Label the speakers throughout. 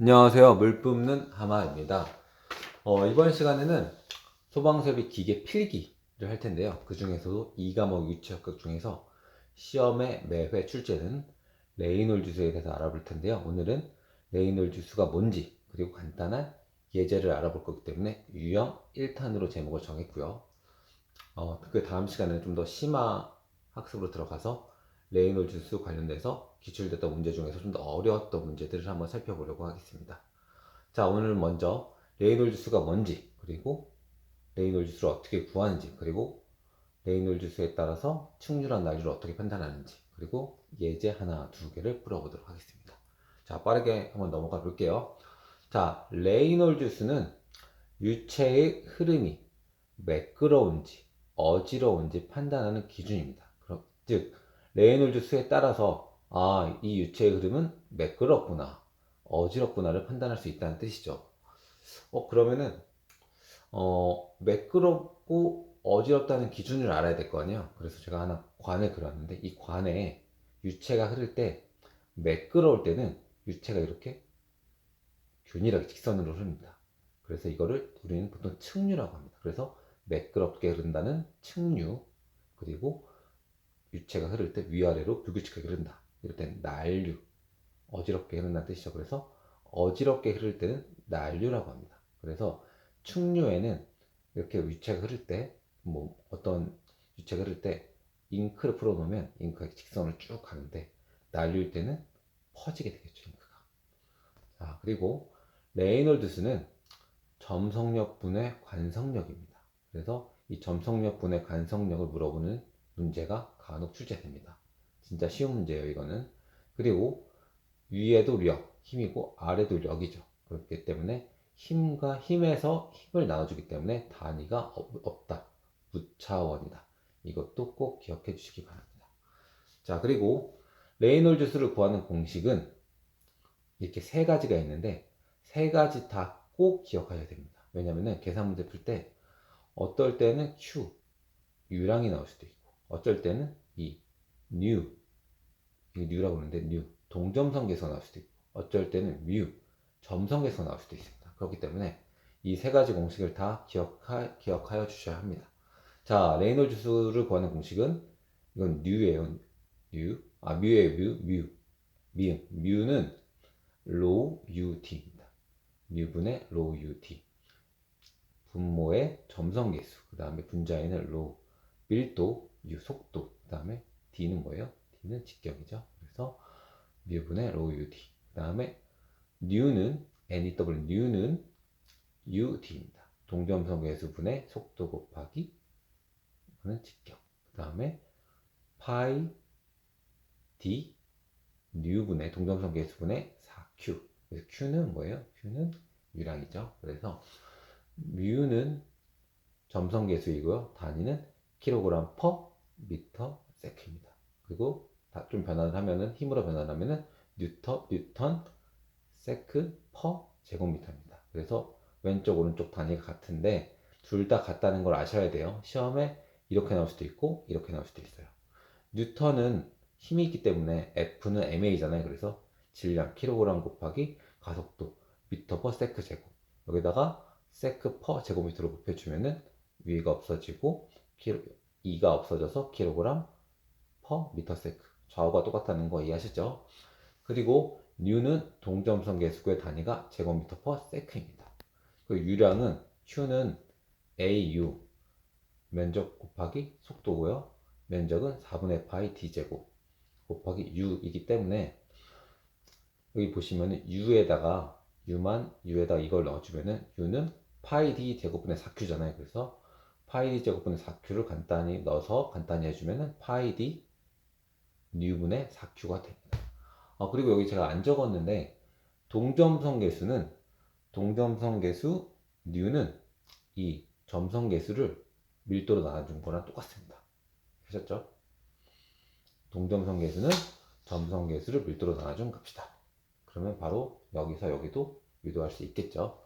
Speaker 1: 안녕하세요. 물 뿜는 하마입니다. 어, 이번 시간에는 소방설비 기계 필기를 할 텐데요. 그 중에서도 2과목 유치학급 중에서 시험에 매회 출제되는 레이놀드 수에 대해서 알아볼 텐데요. 오늘은 레이놀드 수가 뭔지 그리고 간단한 예제를 알아볼 거기 때문에 유형 1탄으로 제목을 정했고요. 어, 그 다음 시간에는 좀 더 심화 학습으로 들어가서 레이놀드 수 관련돼서 기출됐던 문제 중에서 좀 더 어려웠던 문제들을 한번 살펴보려고 하겠습니다. 자, 오늘 먼저 레이놀드 수가 뭔지, 그리고 레이놀드 수를 어떻게 구하는지, 그리고 레이놀드 수에 따라서 충분한 난이도를 어떻게 판단하는지, 그리고 예제 하나, 두 개를 풀어보도록 하겠습니다. 자, 빠르게 한번 넘어가 볼게요. 자, 레이놀드 수는 유체의 흐름이 매끄러운지, 어지러운지 판단하는 기준입니다. 즉, 레이놀드 수에 따라서 아, 이 유체의 흐름은 매끄럽구나, 어지럽구나를 판단할 수 있다는 뜻이죠. 어, 그러면은 어, 매끄럽고 어지럽다는 기준을 알아야 될 거 아니에요. 그래서 제가 하나 관을 그렸는데 이 관에 유체가 흐를 때 매끄러울 때는 유체가 이렇게 균일하게 직선으로 흐릅니다. 그래서 이거를 우리는 보통 측류라고 합니다. 그래서 매끄럽게 흐른다는 측류 그리고 유체가 흐를 때 위아래로 불규칙하게 흐른다. 이럴 때는 난류, 어지럽게 흐른다는 뜻이죠. 그래서 어지럽게 흐를 때는 난류라고 합니다. 그래서 충류에는 이렇게 유체가 흐를 때, 뭐 어떤 유체가 흐를 때 잉크를 풀어놓으면 잉크가 직선을 쭉 가는데 난류일 때는 퍼지게 되겠죠, 잉크가. 자, 그리고 레이놀드스는 점성력 분의 관성력입니다. 그래서 이 점성력 분의 관성력을 물어보는 문제가 간혹 출제됩니다. 진짜 쉬운 문제예요, 이거는. 그리고 위에도 력, 힘이고 아래도 력이죠. 그렇기 때문에 힘과 힘에서 힘을 나눠주기 때문에 단위가 없- 없다. 무차원이다. 이것도 꼭 기억해 주시기 바랍니다. 자, 그리고 레이놀드 수를 구하는 공식은 이렇게 세 가지가 있는데 세 가지 다 꼭 기억하셔야 됩니다. 왜냐면은 계산 문제 풀 때 어떨 때는 Q, U랑이 나올 수도 있고 어쩔 때는 이 new, 이 new라고 그러는데 new, 동점성계에서 나올 수도 있고 어쩔 때는 mu, 점성계에서 나올 수도 있습니다. 그렇기 때문에 이 세 가지 공식을 다 기억하, 기억하여 주셔야 합니다. 자, 레이놀드 수를 구하는 공식은 이건 new예요. new. 아, mu예요. mu, mu. mu. mu는 rho ut입니다. mu분의 rho ut. 분모의 점성계수. 그 다음에 분자에는 rho. 밀도, u 속도. 그 다음에 d는 뭐예요? D는 직경이죠. 그래서 mu분의 rho ut. 그 다음에 new는 new, new는 ut입니다. 동점성 계수분의 속도 곱하기 이거는 직경. 그 다음에 파이 d new분의 동점성 계수분의 4q. 그래서 q는 뭐예요? q는 유량이죠. 그래서 mu는 점성계수이고요. 단위는 킬로그램 퍼 미터 세크입니다. 그리고 다 좀 변환을 하면은 힘으로 변환을 하면은 뉴터 뉴턴 세크 퍼 제곱미터입니다. 그래서 왼쪽 오른쪽 단위가 같은데 둘 다 같다는 걸 아셔야 돼요. 시험에 이렇게 나올 수도 있고 이렇게 나올 수도 있어요. 뉴턴은 힘이 있기 때문에 F는 MA잖아요. 그래서 질량 킬로그램 곱하기 가속도 미터 퍼 세크 제곱 여기다가 세크 퍼 제곱미터로 곱해주면은 위가 없어지고 킬로, 2가 없어져서 킬로그램 퍼 미터 세크 좌우가 똑같다는 거 이해하시죠? 그리고 뉴는 동점성 계수의 단위가 제곱미터 퍼 세크입니다. 그 유량은 Q는 AU 면적 곱하기 속도고요. 면적은 4분의 파이 D제곱 곱하기 U이기 때문에 여기 보시면은 U에다가 U만 U에다 이걸 넣어주면은 U는 파이 D 제곱분의 4Q잖아요. 그래서 파이 D 제곱분의 4Q를 간단히 넣어서 간단히 해주면은 파이 D 뉴분의 4Q가 됩니다. 어, 그리고 여기 제가 안 적었는데 동점성 계수는 동점성 계수 뉴는 이 점성 계수를 밀도로 나눠준 거랑 똑같습니다. 하셨죠? 동점성 계수는 점성 계수를 밀도로 나눠준 값이다. 그러면 바로 여기서 여기도 유도할 수 있겠죠.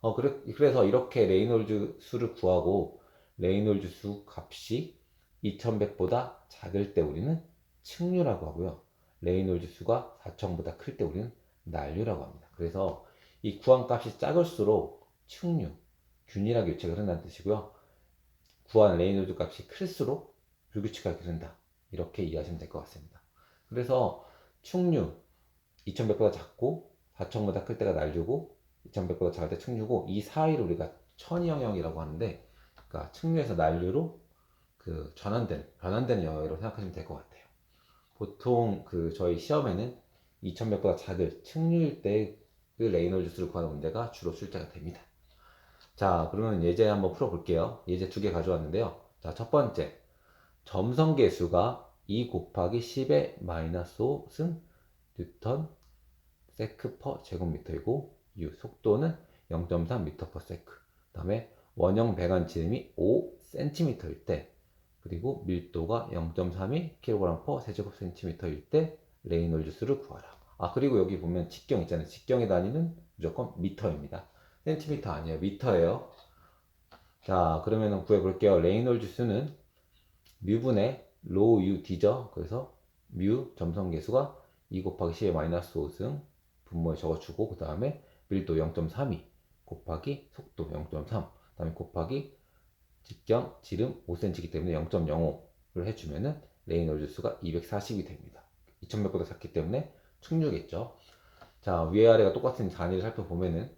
Speaker 1: 어, 그래, 그래서 이렇게 레이놀드 수를 구하고 레이놀드 수 값이 2100보다 작을 때 우리는 측류라고 하고요. 레이놀드 수가 4000보다 클 때 우리는 난류라고 합니다. 그래서 이 구한 값이 작을수록 측류, 균일하게 유체가 흐른다는 뜻이고요. 구한 레이놀드 값이 클수록 불규칙하게 흐른다. 이렇게 이해하시면 될 것 같습니다. 그래서 충류 2100보다 작고 4000보다 클 때가 난류고 2100보다 작을 때 측류고 이 사이를 우리가 천이 영역이라고 하는데 그러니까 측류에서 난류로 그 전환된 변환되는 영역이라고 생각하시면 될 것 같아요. 보통 그 저희 시험에는 2100보다 작을 때그 레이놀드 수를 구하는 문제가 주로 출제가 됩니다. 자, 그러면 예제 한번 풀어볼게요. 예제 두 개 가져왔는데요. 자, 첫 번째. 점성계수가 2 곱하기 10의 마이너스 5승 뉴턴 세크 퍼 제곱미터이고 U 속도는 0.3 미터 퍼 세크 그 다음에 원형 배관 지름이 5cm일 때 그리고 밀도가 0.32 kg 퍼 세제곱 센티미터일 때 레이놀드 수를 구하라. 아 그리고 여기 보면 직경 있잖아요. 직경의 단위는 무조건 미터입니다. 센티미터 아니에요. 미터예요. 자 그러면 구해볼게요. 레이놀드 수는 뮤분의 로우 d죠. 그래서 뮤 점성계수가 2 곱하기 10의 마이너스 5승 분모에 적어주고 그 다음에 밀도 0.32 곱하기 속도 0.3 그 다음에 곱하기 직경 지름 5cm이기 때문에 0.05를 해주면은 레이놀드 수가 240이 됩니다. 2100보다 작기 때문에 충류겠죠. 자 위아래가 똑같은 단위를 살펴보면은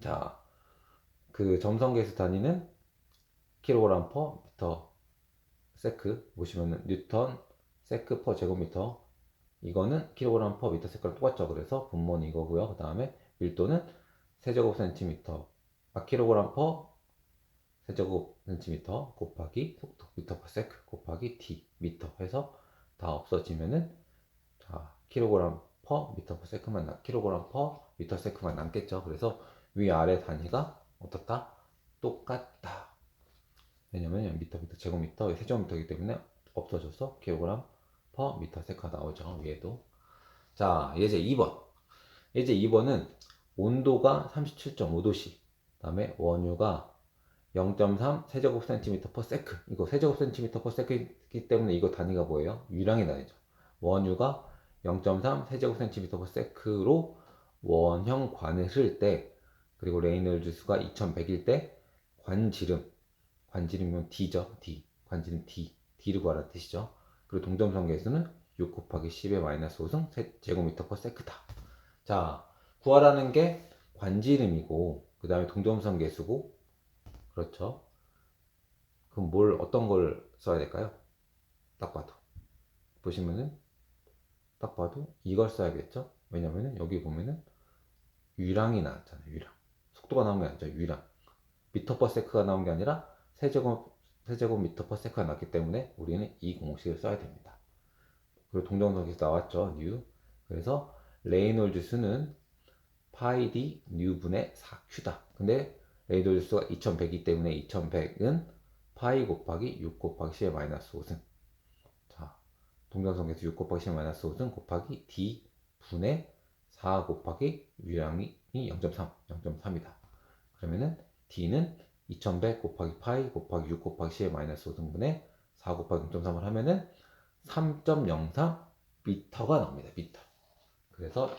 Speaker 1: 자 그 점성계수 단위는 킬로그램 퍼 미터 세크 보시면은 뉴턴 세크 퍼 제곱미터 이거는 킬로그램 퍼 미터 세크랑 똑같죠. 그래서 분모는 이거고요. 그 다음에 밀도는 세제곱 센티미터 아 킬로그램 퍼 세제곱 센티미터 곱하기 속도 미터 퍼 세크 곱하기 d 미터 해서 다 없어지면은 자 킬로그램 퍼 미터 퍼 세크만 나 킬로그램 퍼 미터 세크만 남겠죠. 그래서 위아래 단위가 어떻다? 똑같다. 왜냐면 미터 미터 제곱미터 세제곱미터이기 때문에 없어져서 킬로그램 퍼 미터 세크가 나오죠. 위에도. 자, 예제 2번. 예제 2번은 온도가 37.5도씨. 그다음에 원유가 0.3 세제곱 센티미터 퍼 세크. 이거 세제곱 센티미터 퍼 세크이기 때문에 이거 단위가 뭐예요? 유량의 단위죠. 원유가 0.3 세제곱 센티미터 퍼 세크로 원형 관을 흐를 때 그리고 레이놀드 수가 2100일 때 관지름 관지름이면 D죠. D. 관지름 D. D를 구하라는 뜻이죠. 그리고 동점성계수는 6 곱하기 10의 마이너스 5승 제곱미터 퍼 세크다. 자, 구하라는 게 관지름이고 그 다음에 동점성계수고 그렇죠. 그럼 뭘 어떤 걸 써야 될까요? 딱 봐도 보시면은 딱 봐도 이걸 써야겠죠. 왜냐면은 여기 보면은 유량이 나왔잖아요. 유량. 속도가 나온 게 아니죠. 유량. 미터 퍼 세크가 나온 게 아니라 세제곱 세제곱 미터 퍼 세크가 났기 때문에 우리는 이 공식을 써야 됩니다. 그리고 동정석에서 나왔죠. 뉴. 그래서 레이놀드 수는 파이 d 뉴분의 4q다. 근데 레이놀드 수가 2100이기 때문에 2100은 파이 곱하기 6 곱하기 10의 마이너스 5승. 자, 동정석에서 6 곱하기 10의 마이너스 5승 곱하기 d 분의 4 곱하기 유량이 0.3, 0.3이다. 그러면은 d는 2100 곱하기 파이 곱하기 6 곱하기 10의 마이너스 5등분의 4 곱하기 0.3을 하면은 3.03 미터가 나옵니다. 미터. 그래서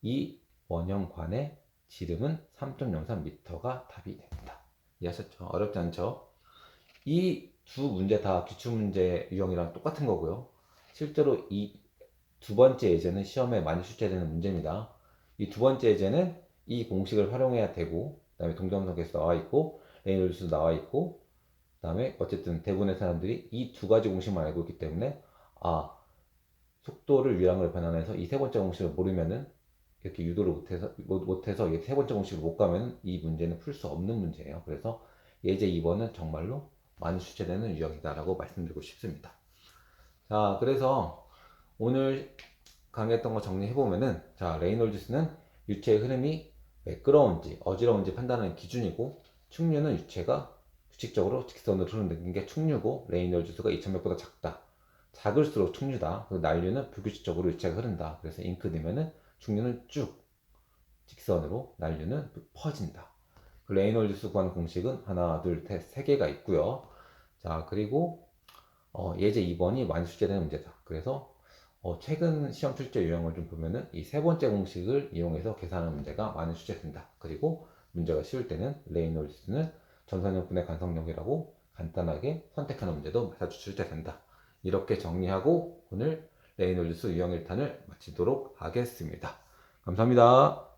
Speaker 1: 이 원형관의 지름은 3.03 미터가 답이 됩니다. 이해하셨죠? 어렵지 않죠? 이 두 문제 다 기출문제 유형이랑 똑같은 거고요. 실제로 이 두 번째 예제는 시험에 많이 출제되는 문제입니다. 이 두 번째 예제는 이 공식을 활용해야 되고, 그 다음에 동점석에서 나와 있고, 레이놀드도 나와 있고 그 다음에 어쨌든 대부분의 사람들이 이 두 가지 공식만 알고 있기 때문에 아 속도를 유량으로 변환해서 이 세 번째 공식을 모르면은 이렇게 유도를 못해서 못해서 이세 번째 공식을 못 가면 이 문제는 풀 수 없는 문제예요. 그래서 예제 2번은 정말로 많이 출제되는 유형이다라고 말씀드리고 싶습니다. 자, 그래서 오늘 강의했던 거 정리해 보면은 자 레이놀드스는 유체의 흐름이 매끄러운지 어지러운지 판단하는 기준이고 충류는 유체가 규칙적으로 직선으로 흐르는 게 충류고 레이놀드 수가 2000몇보다 작다. 작을수록 충류다. 그리고 난류는 불규칙적으로 유체가 흐른다. 그래서 잉크 되면은 충류는 쭉 직선으로 난류는 퍼진다. 그 레이놀드 수 구하는 공식은 하나, 둘, 셋, 세 개가 있고요. 자, 그리고 어, 예제 2번이 많이 출제되는 문제다. 그래서 어, 최근 시험 출제 유형을 좀 보면은 이 세 번째 공식을 이용해서 계산하는 문제가 많이 출제된다. 그리고 문제가 쉬울 때는 레이놀스는 전선형분의 간성력이라고 간단하게 선택하는 문제도 자주 출제된다. 이렇게 정리하고 오늘 레이놀스 유형 1탄을 마치도록 하겠습니다. 감사합니다.